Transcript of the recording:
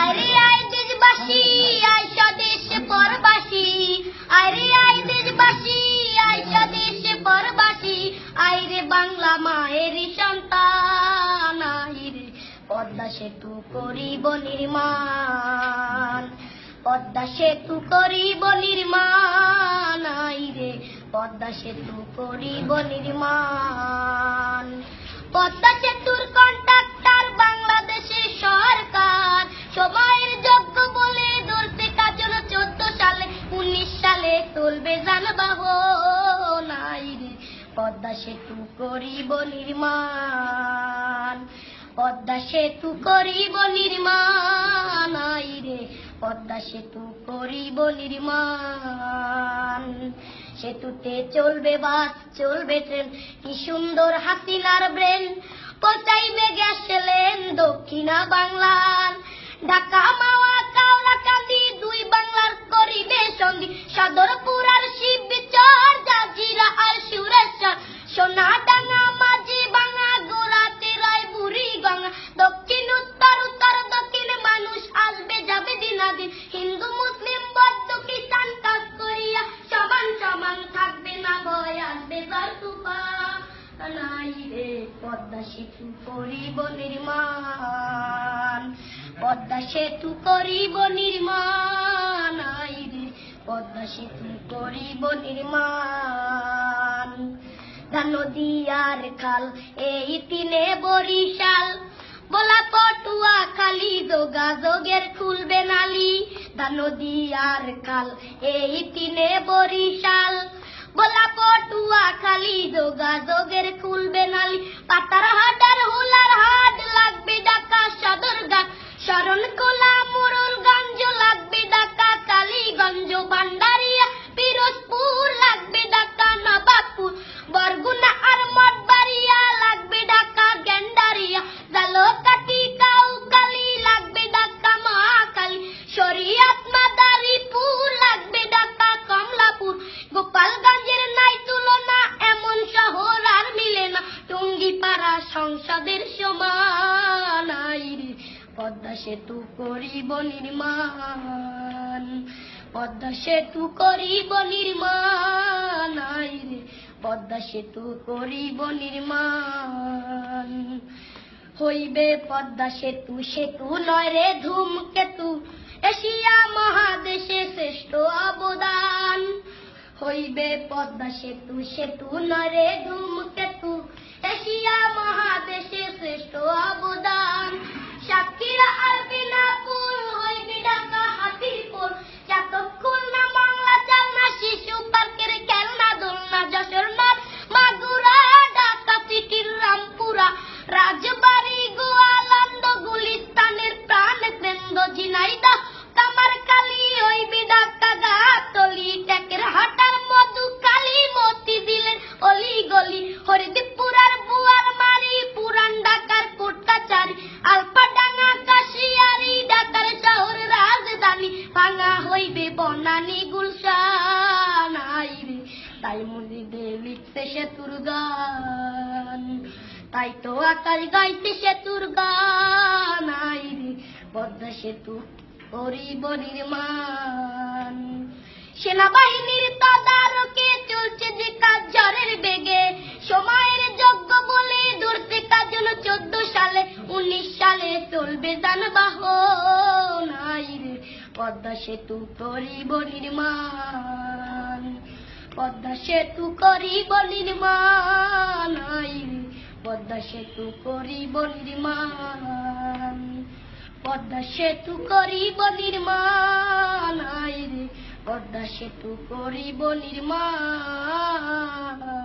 আরে আই দেশবাসী আই স্বদেশে পরবাসী। আরে আই দেশবাসী আই স্বদেশে পরবাসী। আই রে বাংলা মায়ের সন্তান আই রে পদ্মা সেতু করিব নির্মাণ। পদ্মা সেতু করিব নির্মাণ আই রে পদ্মা সেতু করিব নির্মাণ। পদ্মা সেতুর পদ্মা সেতু করিব নির্মাণ। পদ্মা সেতু করিব নির্মাণ আই রে। পদ্মা সেতু করিব নির্মাণ। সেতুতে চলবে বাস, চলবে ট্রেন, কি সুন্দর হাসিনার ব্রেন। পচাইবে গ্যাস লেন দক্ষিণা বাংলার। ঢাকা, মাওয়া কাওলা কান্দি দুই বাংলার করিবে সঙ্গী সদরপুর রে পদ্মা সেতু করিব নির্মাণ, পদ্মা সেতু করিব নির্মাণ পদ্মা সেতু করিব নির্মাণ। নদী আর খাল, এই তিনে বরিশাল, বলা পটুয়া খালি যোগাযোগের খুলবে নালি নদী আর খাল, এই তিনে বরিশাল, বলা পটুয়া খালি যোগাযোগের সেতু করিব নির্মাণ, পদ্মা সেতু করিব নির্মাণ রে, পদ্মা সেতু করিব নির্মাণ। হইবে পদ্মা সেতু সেতু নয় রে ধূমকেতু, এশিয়া মহাদেশে শ্রেষ্ঠ অবদান। হইবে পদ্মা সেতু সেতু নয় রে ধূমকেতু, এশিয়া মহাদেশে শ্রেষ্ঠ অবদান। সাতক্ষীরা আর গুলশান আইরে তাই লিখছে গান। তাই তো আকাশ গাইছে গান আইরে পদ্মা সেতু করিব নির্মাণ। সেনাবাহিনীর তদারকে চলছে যে কাজ ঝড়ের বেগে। সময়ের যোগ্য বলে ধরতে কাজ হলো চোদ্দ সালে, উনিশ সালে চলবে যানবাহন আইরে পদ্মা সেতু করিব নির্মাণ। পদ্মা সেতু করিব নির্মাণ। পদ্মা সেতু করিব নির্মাণ। পদ্মা সেতু করিব নির্মাণ। পদ্মা সেতু করিব নির্মাণ।